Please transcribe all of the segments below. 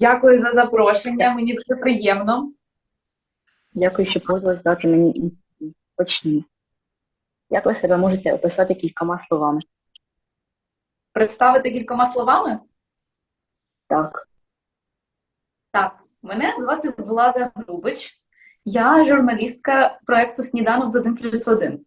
Дякую за запрошення. Мені дуже приємно. Дякую, що погодились дати мені. Почнімо. Як ви себе можете описати кількома словами? Представити кількома словами. Так, Так, мене звати Влада Грубич. Я журналістка проекту Сніданок з 1 плюс 1.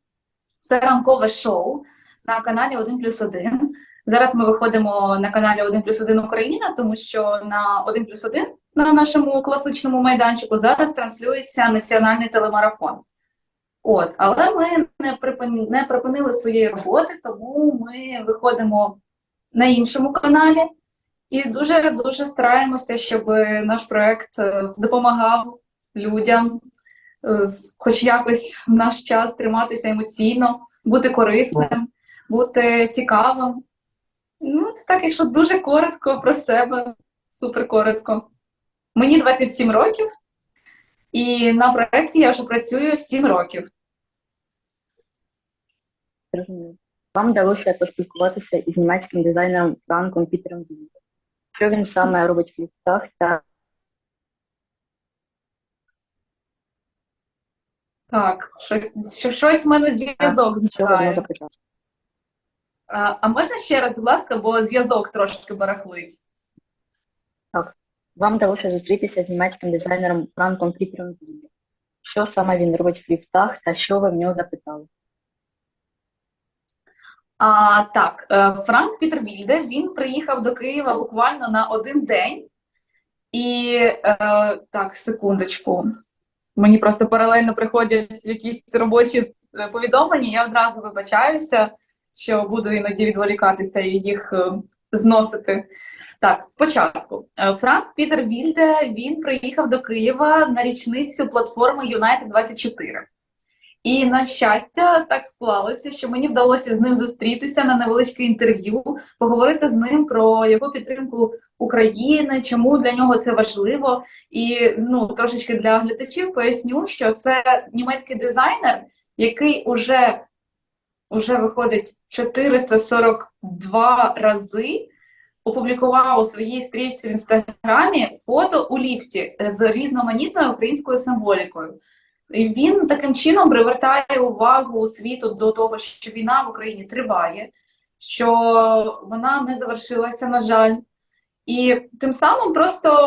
Це ранкове шоу на каналі 1 плюс 1. Зараз ми виходимо на каналі 1 плюс 1 Україна, тому що на 1 плюс 1 на нашому класичному майданчику зараз транслюється національний телемарафон. От, але ми не припини, не припинили своєї роботи, тому ми виходимо на іншому каналі. І дуже дуже стараємося, щоб наш проект е, допомагав людям, е, хоч якось в наш час триматися емоційно, бути корисним, бути цікавим. Ну, це так, якщо дуже коротко про себе, супер коротко. Мені 27 років, і на проєкті я вже працюю 7 років. Вам вдалося поспілкуватися із німецьким дизайнером Франком Пітером Вільдом. Що він саме робить в ліфтах та Так, щось, щось в мене зв'язок зникає. А, можна ще раз, будь ласка, бо зв'язок трошки барахлить. Так, Вам вдалося зустрітися з німецьким дизайнером Франком Пітером Вільдом. Що саме він робить в ліфтах та що ви в нього запитали? А, так, е, Франк Пітер Вільде, він приїхав до Києва буквально на один день. І е, так, секундочку. Мені просто паралельно приходять якісь робочі е, повідомлення. Я одразу вибачаюся, що буду іноді відволікатися і їх е, зносити. Так, спочатку. Е, Франк Пітер Вільде він приїхав до Києва на річницю платформи United 24. І на щастя, так склалося, що мені вдалося з ним зустрітися на невеличке інтерв'ю, поговорити з ним про його підтримку України, чому для нього це важливо. І ну трошечки для глядачів поясню, що це німецький дизайнер, який уже, уже виходить 442 рази. Опублікував у своїй стрічці в інстаграмі фото у ліфті з різноманітною українською символікою. І він таким чином привертає увагу світу до того, що війна в Україні триває, що вона не завершилася, на жаль, і тим самим просто е,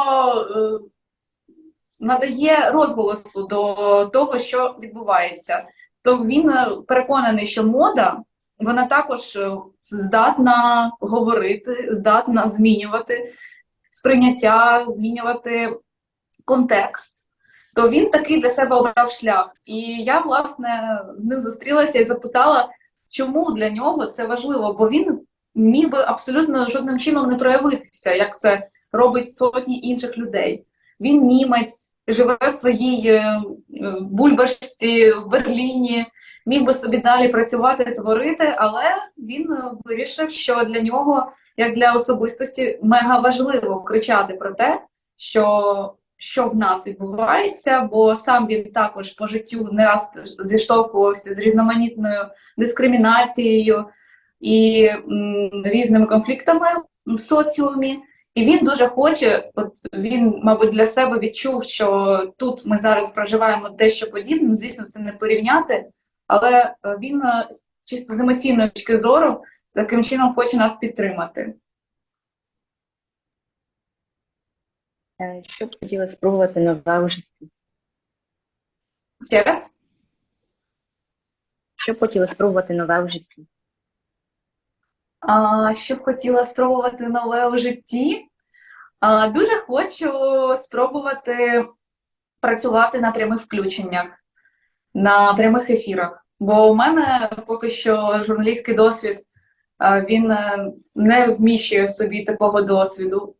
надає розголосу до того, що відбувається. То він е, переконаний, що мода вона також е, здатна говорити, здатна змінювати сприйняття, змінювати контекст то він такий для себе обрав шлях. І я, власне, з ним зустрілася і запитала, чому для нього це важливо, бо він міг би абсолютно жодним чином не проявитися, як це робить сотні інших людей. Він німець, живе в своїй е, бульбашці в Берліні, міг би собі далі працювати, творити, але він е, вирішив, що для нього, як для особистості, мега важливо кричати про те, що що в нас відбувається, бо сам він також по життю не раз зіштовхувався з різноманітною дискримінацією і м, різними конфліктами в соціумі. І він дуже хоче, от він, мабуть, для себе відчув, що тут ми зараз проживаємо дещо подібне. Звісно, це не порівняти, але е, він е, чисто з емоційної точки зору таким чином хоче нас підтримати. Е, Що б хотіли спробувати нове у житті? Ще раз. Що б хотіли спробувати нове у житті? Що б хотіла спробувати нове у житті? Дуже хочу спробувати працювати на прямих включеннях, на прямих ефірах. Бо у мене поки що журналістський досвід він е, не вміщує собі такого досвіду.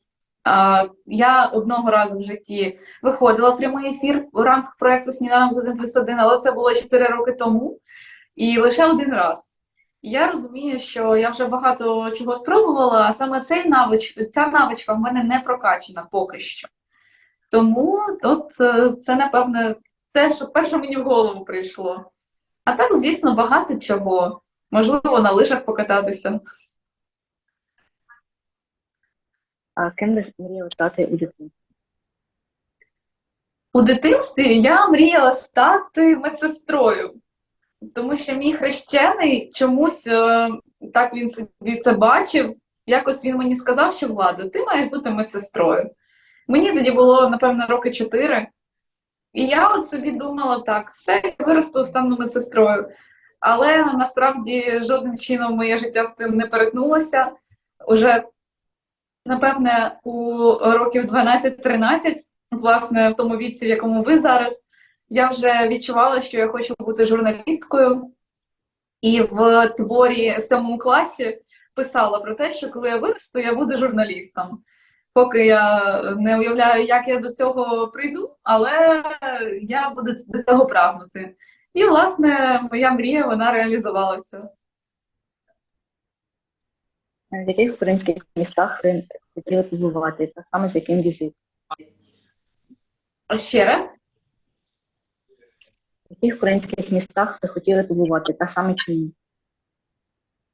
Я одного разу в житті виходила в прямий ефір в рамках проєкту Сніданок з 1 плюс 1, але це було 4 роки тому. І лише один раз. І Я розумію, що я вже багато чого спробувала, а саме цей навич, ця навичка в мене не прокачана поки що. Тому от, е, це, напевне, те, що перше мені в голову прийшло. А так, звісно, багато чого. Можливо, на лижах покататися. А ким ви мріяли стати у дитинстві? У дитинстві я мріяла стати медсестрою, тому що мій хрещений чомусь е, так він собі це бачив. Якось він мені сказав, що Владо, ти маєш бути медсестрою. Мені тоді було, напевно, роки чотири. І я от собі думала, так, все, я виросту, стану медсестрою. Але насправді жодним чином моє життя з цим не перетнулося. Уже, напевне, у років 12-13, власне, в тому віці, в якому ви зараз, я вже відчувала, що я хочу бути журналісткою. І в творі в сьомому класі писала про те, що коли я виросту, я буду журналістом. Поки я не уявляю, як я до цього прийду, але я буду до цього прагнути. І, власне, моя мрія вона реалізувалася. В яких українських містах ви хотіли побувати, та саме з яким візит? А Ще раз. В яких українських містах ви хотіли побувати, та саме чому?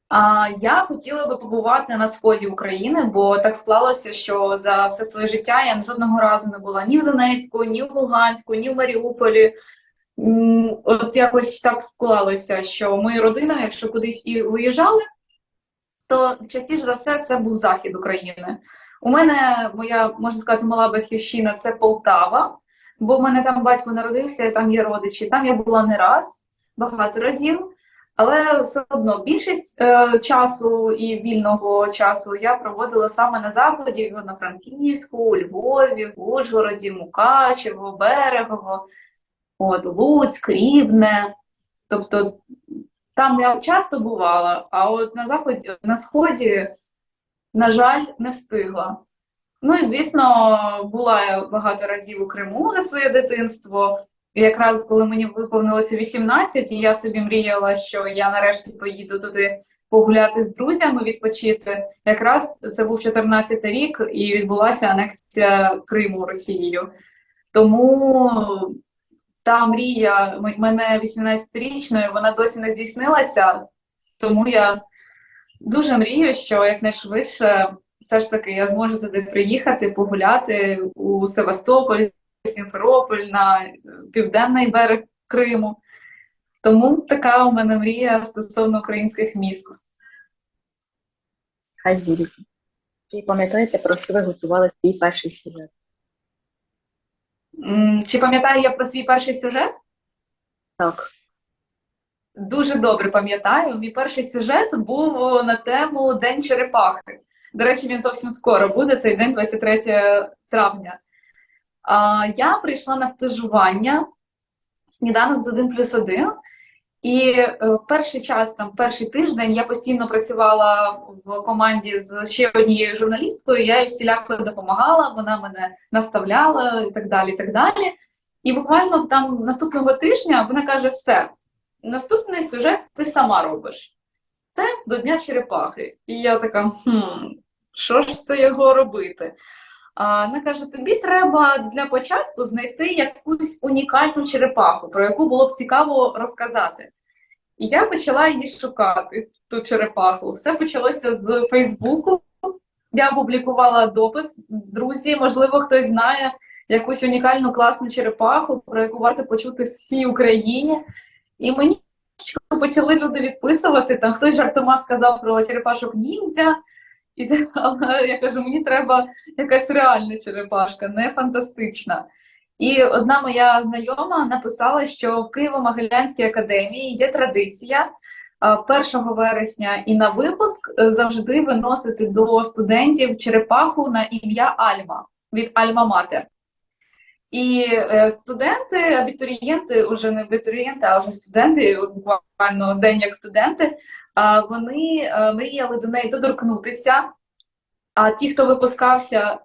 А, я хотіла би побувати на сході України, бо так склалося, що за все своє життя я жодного разу не була ні в Донецьку, ні в Луганську, ні в Маріуполі. От якось так склалося, що ми родина, якщо кудись і виїжджали, то частіше за все це був захід України. У мене моя, можна сказати, мала батьківщина це Полтава, бо в мене там батько народився, там є родичі. Там я була не раз, багато разів. Але все одно більшість е, часу і вільного часу я проводила саме на заході, в Івано-Франківську, у Львові, в Ужгороді, Мукачево, Берегово, от, Луцьк, Рівне. Тобто там я часто бувала, а от на заході, на сході, на жаль, не встигла. Ну і звісно, була багато разів у Криму за своє дитинство. І якраз коли мені виповнилося 18, і я собі мріяла, що я нарешті поїду туди погуляти з друзями, відпочити. Якраз це був 14 рік, і відбулася анексія Криму Росією. Тому та мрія мене 18-річною, вона досі не здійснилася. Тому я дуже мрію, що якнайшвидше все ж таки я зможу туди приїхати, погуляти у Севастополь, Сімферополь, на е, південний берег Криму. Тому така у мене мрія стосовно українських міст. Хай звідки. Чи пам'ятаєте, про що ви готували свій перший сюжет? Чи пам'ятаю я про свій перший сюжет? Так. Дуже добре пам'ятаю. Мій перший сюжет був на тему День черепахи. До речі, він зовсім скоро буде, цей день 23 травня. А, я прийшла на стажування сніданок з 1 плюс 1. І е, перший час, там, перший тиждень, я постійно працювала в команді з ще однією журналісткою. Я їй всіляко допомагала, вона мене наставляла і так далі. І так далі. І буквально там наступного тижня вона каже: все, наступний сюжет ти сама робиш. Це до Дня черепахи. І я така, хм, що ж це його робити? А, вона каже: тобі треба для початку знайти якусь унікальну черепаху, про яку було б цікаво розказати. І я почала її шукати, ту черепаху. Все почалося з Фейсбуку. Я опублікувала допис. Друзі, можливо, хтось знає якусь унікальну класну черепаху, про яку варто почути всій Україні. І мені почали люди відписувати. Там хтось жартома сказав про черепашок ніндзя. І я кажу, мені треба якась реальна черепашка, не фантастична. І одна моя знайома написала, що в Києво-Могилянській академії є традиція 1 вересня і на випуск е, завжди виносити до студентів черепаху на ім'я Альма від Альма Матер. І е, студенти, абітурієнти, уже не абітурієнти, а вже студенти, буквально день як студенти, вони е, мріяли до неї доторкнутися. А ті, хто випускався,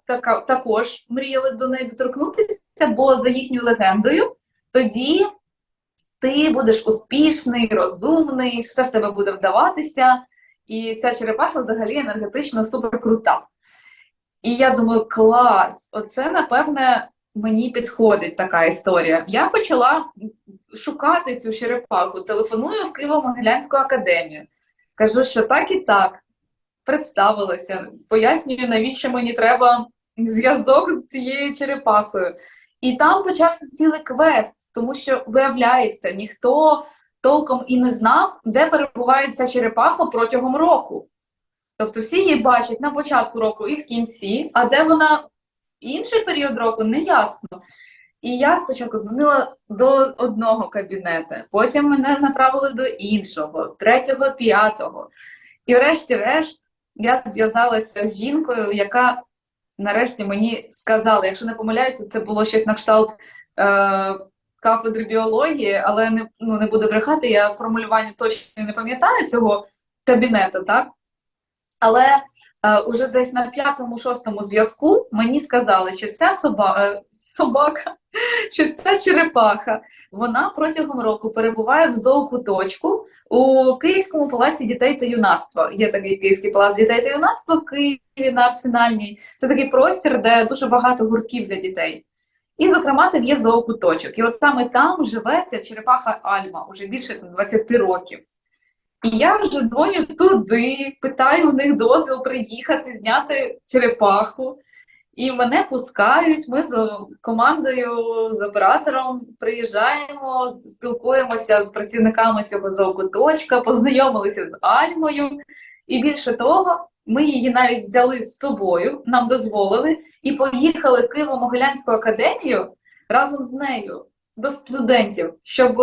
також мріяли до неї доторкнутися, бо за їхньою легендою, тоді ти будеш успішний, розумний, все в тебе буде вдаватися. І ця черепаха взагалі енергетично супер крута. І я думаю, клас, оце, напевне, мені підходить така історія. Я почала шукати цю черепаху, телефоную в Києво-Могилянську академію. Кажу, що так і так. представилася, пояснюю, навіщо мені треба зв'язок з цією черепахою. І там почався цілий квест, тому що, виявляється, ніхто толком і не знав, де перебуває ця черепаха протягом року. Тобто всі її бачать на початку року і в кінці, а де вона інший період року, не ясно. І я спочатку дзвонила до одного кабінету, потім мене направили до іншого, третього, п'ятого. І врешті-решт я зв'язалася з жінкою, яка нарешті мені сказала, якщо не помиляюся, це було щось на кшталт е, кафедри біології, але не, ну, не буду брехати, я формулювання точно не пам'ятаю цього кабінету, так? Але уже десь на п'ятому-шостому зв'язку мені сказали, що ця соба, е, собака, що ця черепаха, вона протягом року перебуває в зоокуточку у Київському палаці дітей та юнацтва. Є такий Київський палац дітей та юнацтва в Києві на Арсенальній. Це такий простір, де дуже багато гуртків для дітей. І, зокрема, там є зоокуточок. І от саме там живе ця черепаха Альма уже більше там, 20 років. І я вже дзвоню туди, питаю в них дозвіл приїхати, зняти черепаху. І мене пускають. Ми з командою, з оператором приїжджаємо, спілкуємося з працівниками цього зоокуточка, познайомилися з Альмою. І більше того, ми її навіть взяли з собою, нам дозволили, і поїхали в Києво-Могилянську академію разом з нею до студентів, щоб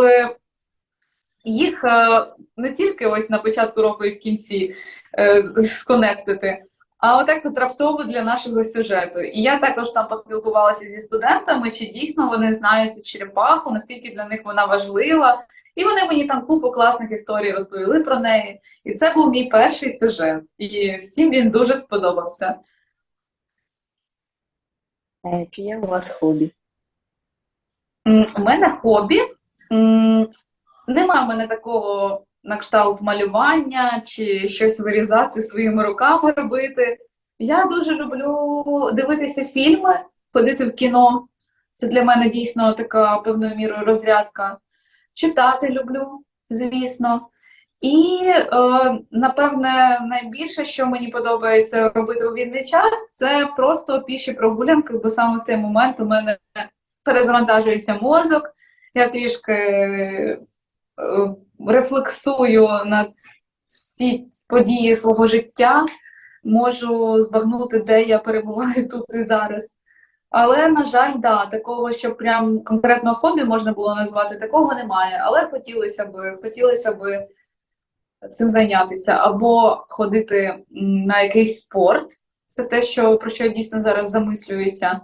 їх е, не тільки ось на початку року і в кінці е, сконектити, а отак от раптово для нашого сюжету. І я також там поспілкувалася зі студентами, чи дійсно вони знають цю черепаху, наскільки для них вона важлива. І вони мені там купу класних історій розповіли про неї. І це був мій перший сюжет. І всім він дуже сподобався. Чи є у вас хобі? У мене хобі. Нема в мене такого на кшталт малювання чи щось вирізати своїми руками робити. Я дуже люблю дивитися фільми, ходити в кіно. Це для мене дійсно така певною мірою розрядка. Читати люблю, звісно. І, е, напевне, найбільше, що мені подобається робити у вільний час, це просто піші прогулянки, бо саме в цей момент у мене перезавантажується мозок, я трішки рефлексую на ці події свого життя, можу збагнути, де я перебуваю тут і зараз. Але, на жаль, да, такого, що прям конкретного хобі можна було назвати, такого немає. Але хотілося б, хотілося б цим зайнятися, або ходити на якийсь спорт, це те, що, про що я дійсно зараз замислююся,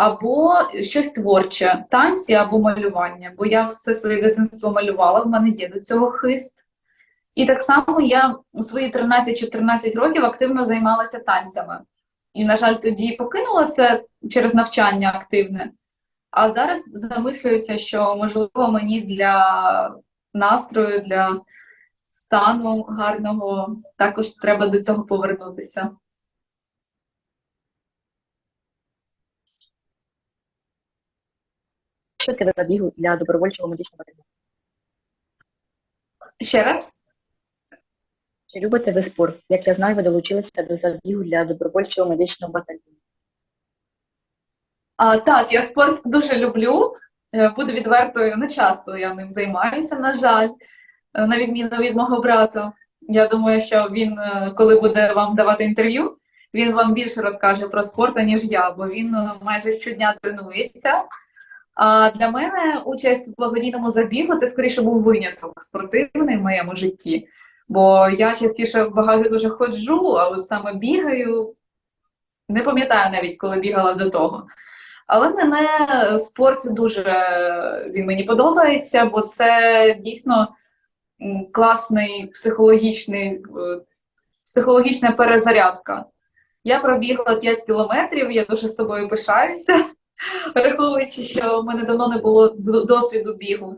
або щось творче, танці або малювання, бо я все своє дитинство малювала, в мене є до цього хист. І так само я у свої 13-14 років активно займалася танцями. І, на жаль, тоді покинула це через навчання активне. А зараз замислююся, що можливо мені для настрою, для стану гарного також треба до цього повернутися. Що таке забігу для добровольчого медичного батальйону? Ще раз. Чи любите ви спорт? Як я знаю, ви долучилися до забігу для добровольчого медичного батальйону. А, так, я спорт дуже люблю. Е, Буду відвертою, не часто я ним займаюся, на жаль, Е, на відміну від мого брата. Я думаю, що він, е, коли буде вам давати інтерв'ю, він вам більше розкаже про спорт, ніж я, бо він майже щодня тренується. Для мене участь в благодійному забігу це скоріше був виняток спортивний в моєму житті. Бо я частіше багато дуже ходжу, а от саме бігаю. Не пам'ятаю навіть, коли бігала до того. Але мене спорт дуже він мені подобається, бо це дійсно класний психологічний, е, психологічна перезарядка. Я пробігла 5 кілометрів, я дуже собою пишаюся, враховуючи, що в мене давно не було досвіду бігу.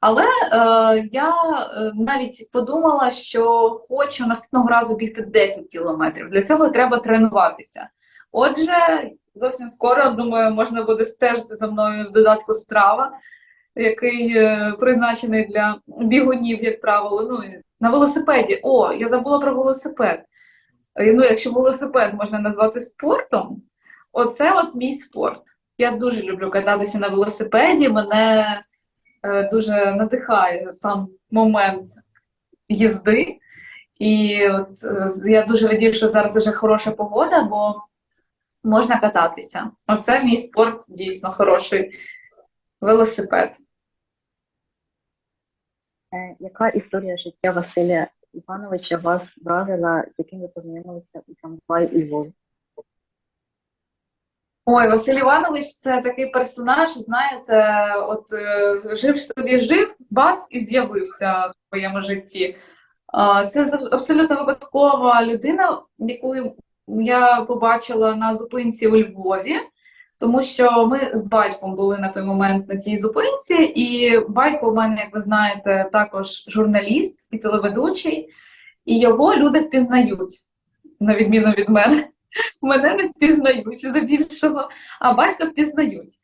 Але е, я е, навіть подумала, що хочу наступного разу бігти 10 кілометрів. Для цього треба тренуватися. Отже, зовсім скоро, думаю, можна буде стежити за мною в додатку страва, який е, призначений для бігунів, як правило. Ну, на велосипеді. О, я забула про велосипед. е, ну, якщо велосипед можна назвати спортом, оце от мій спорт. Я дуже люблю кататися на велосипеді. Мене е, дуже надихає сам момент їзди. І от е, я дуже радію, що зараз вже хороша погода, бо можна кататися. Оце мій спорт дійсно хороший велосипед. Е, Яка історія життя Василія Івановича вас вразила, з яким ви познайомилися у трамваї у Львові? Ой, Василь Іванович це такий персонаж, знаєте, от е, жив собі жив, бац, і з'явився в своєму житті. Це абсолютно випадкова людина, яку я побачила на зупинці у Львові, тому що ми з батьком були на той момент на тій зупинці, і батько в мене, як ви знаєте, також журналіст і телеведучий, і його люди впізнають, на відміну від мене. Мене не впізнають здебільшого, а батька впізнають.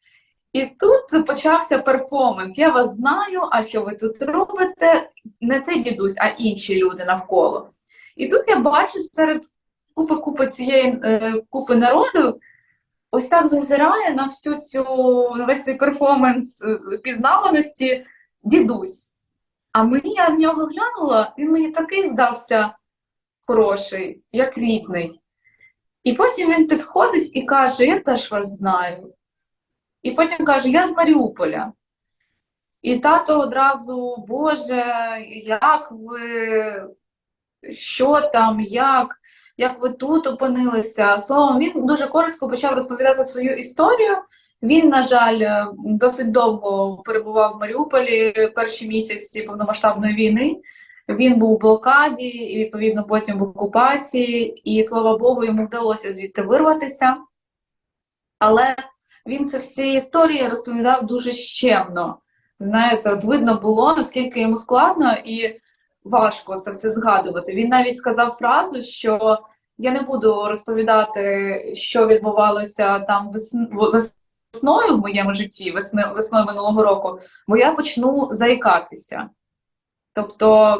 І тут почався перформанс. Я вас знаю, а що ви тут робите? Не цей дідусь, а інші люди навколо. І тут я бачу серед купи купи цієї е, купи народу, ось так зазирає на всю цю на весь цей перформанс е, пізнаваності дідусь. А мені я в нього глянула, він мені такий здався хороший, як рідний. І потім він підходить і каже: Я теж вас знаю. І потім каже: Я з Маріуполя. І тато одразу, Боже, як ви, що там, як, як ви тут опинилися? Словом, він дуже коротко почав розповідати свою історію. Він, на жаль, досить довго перебував в Маріуполі перші місяці повномасштабної війни. Він був у блокаді і, відповідно, потім в окупації, і слава Богу, йому вдалося звідти вирватися. Але він це всі історії розповідав дуже щемно. Знаєте, от видно було, наскільки йому складно і важко це все згадувати. Він навіть сказав фразу, що я не буду розповідати, що відбувалося там весною в моєму житті, весною минулого року, бо я почну заїкатися. Тобто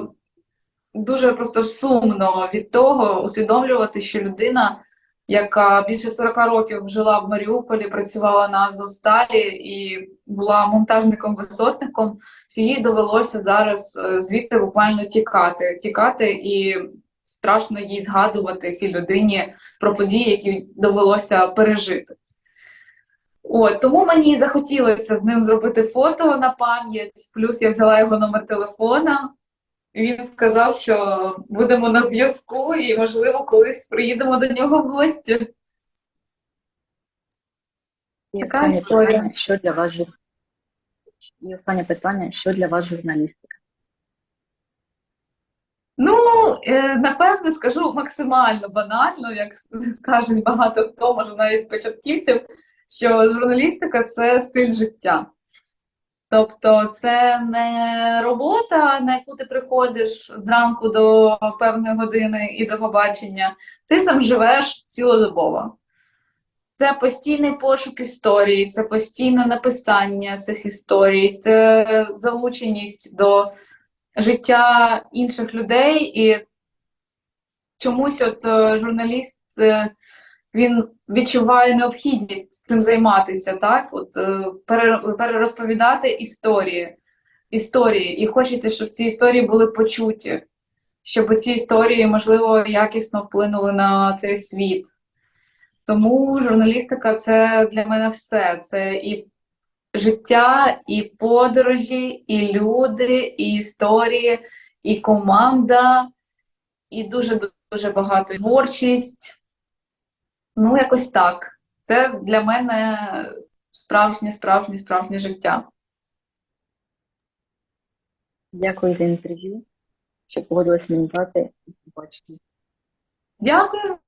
дуже просто сумно від того усвідомлювати, що людина, яка більше 40 років жила в Маріуполі, працювала на Азовсталі і була монтажником-висотником, їй довелося зараз е, звідти буквально тікати. Тікати і страшно їй згадувати цій людині про події, які довелося пережити. От, тому мені захотілося з ним зробити фото на пам'ять. Плюс я взяла його номер телефона. І Він сказав, що будемо на зв'язку і, можливо, колись приїдемо до нього в гості. І Така останнє історія. питання, що для вас жур- І останнє питання, що для вас журналістика? Ну, е, напевне, скажу максимально банально, як кажуть багато хто, може навіть з початківців, що журналістика це стиль життя. Тобто це не робота, на яку ти приходиш зранку до певної години і до побачення. Ти сам живеш цілодобово. Це постійний пошук історії, це постійне написання цих історій, це залученість до життя інших людей, і чомусь от е, журналіст е, він відчуває необхідність цим займатися, так? От е, перерозповідати історії, історії, і хочеться, щоб ці історії були почуті, щоб ці історії, можливо, якісно вплинули на цей світ. Тому журналістика це для мене все. Це і життя, і подорожі, і люди, і історії, і команда, і дуже дуже багато творчість. Ну, якось так. Це для мене справжнє, справжнє, справжнє життя. Дякую за інтерв'ю, що погодилась мені дати і побачити. Дякую